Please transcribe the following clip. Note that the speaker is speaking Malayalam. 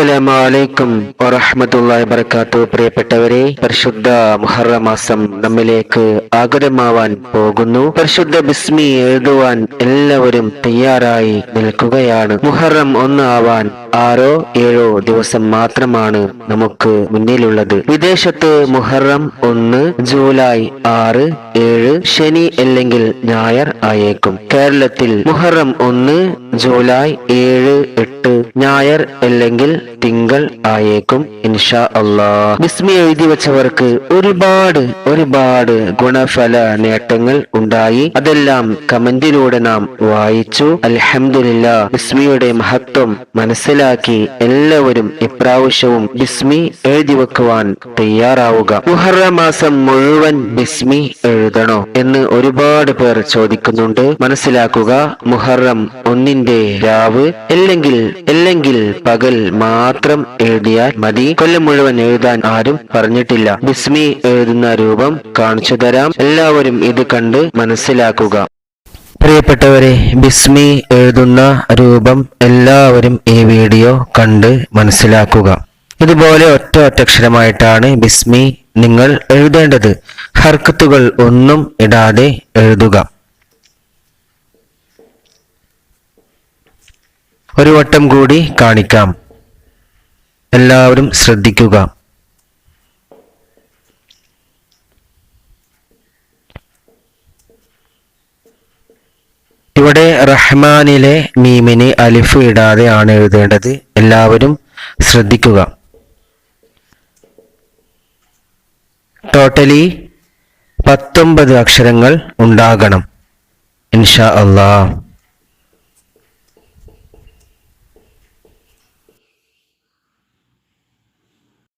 അസ്സലാമു അലൈക്കും വറഹ്മത്തുള്ളാഹി വബറകാത്തു പ്രിയപ്പെട്ടവരെ പരിശുദ്ധ മുഹറം മാസം നമ്മിലേക്ക് ആഗതമാവാൻ പോകുന്നു. പരിശുദ്ധ ബിസ്മി എഴുതുവാൻ എല്ലാവരും തയ്യാറായി നിൽക്കുകയാണ്. മുഹറം ഒന്ന് ആവാൻ ആറോ ഏഴോ ദിവസം മാത്രമാണ് നമുക്ക് മുന്നിലുള്ളത്. വിദേശത്ത് മുഹറം ഒന്ന് ജൂലൈ ആറ് ഏഴ് ശനി അല്ലെങ്കിൽ ഞായർ ആയേക്കും. കേരളത്തിൽ മുഹറം ഒന്ന് ജൂലൈ ഏഴ് എട്ട് ഞായർ അല്ലെങ്കിൽ തിങ്കൾ ആയേക്കും ഇൻഷാ അള്ളാ ബിസ്മി എഴുതി വെച്ചവർക്ക് ഒരുപാട് ഒരുപാട് ഗുണഫല നേട്ടങ്ങൾ ഉണ്ടായി. അതെല്ലാം കമന്റിലൂടെ നാം വായിച്ചു. അലഹമില്ല ബിസ്മിയുടെ മഹത്വം മനസ്സിലാക്കി എല്ലാവരും ഇപ്രാവശ്യവും ബിസ്മി എഴുതി വെക്കുവാൻ തയ്യാറാവുക. മുഹറ മാസം മുഴുവൻ ബിസ്മി എഴുതണോ എന്ന് ഒരുപാട് പേർ ചോദിക്കുന്നുണ്ട്. മനസ്സിലാക്കുക മുഹറം ഒന്നിന്റെ രാവ് അല്ലെങ്കിൽ അല്ലെങ്കിൽ പകൽ മാത്രം എഴുതിയാൽ മതി. കൊല്ലം മുഴുവൻ എഴുതാൻ ആരും പറഞ്ഞിട്ടില്ല. ബിസ്മി എഴുതുന്ന രൂപം കാണിച്ചു തരാം. എല്ലാവരും ഇത് കണ്ട് മനസ്സിലാക്കുക. പ്രിയപ്പെട്ടവരെ ബിസ്മി എഴുതുന്ന രൂപം എല്ലാവരും ഈ വീഡിയോ കണ്ട് മനസ്സിലാക്കുക. ഇതുപോലെ ഒറ്റ ഒറ്റക്ഷരമായിട്ടാണ് ബിസ്മി നിങ്ങൾ എഴുതേണ്ടത്. ഹർക്കത്തുകൾ ഒന്നും ഇടാതെ എഴുതുക. ഒരു വട്ടം കൂടി കാണിക്കാം. എല്ലാവരും ശ്രദ്ധിക്കുക. ഇവിടെ റഹ്മാനിലെ മീമിന് അലിഫ് ഇടാതെ ആണ് എഴുതേണ്ടത്. എല്ലാവരും ശ്രദ്ധിക്കുക. ടോട്ടലി പത്തൊമ്പത് അക്ഷരങ്ങൾ ഉണ്ടാകണം. ഇൻഷാ അള്ളാഹ്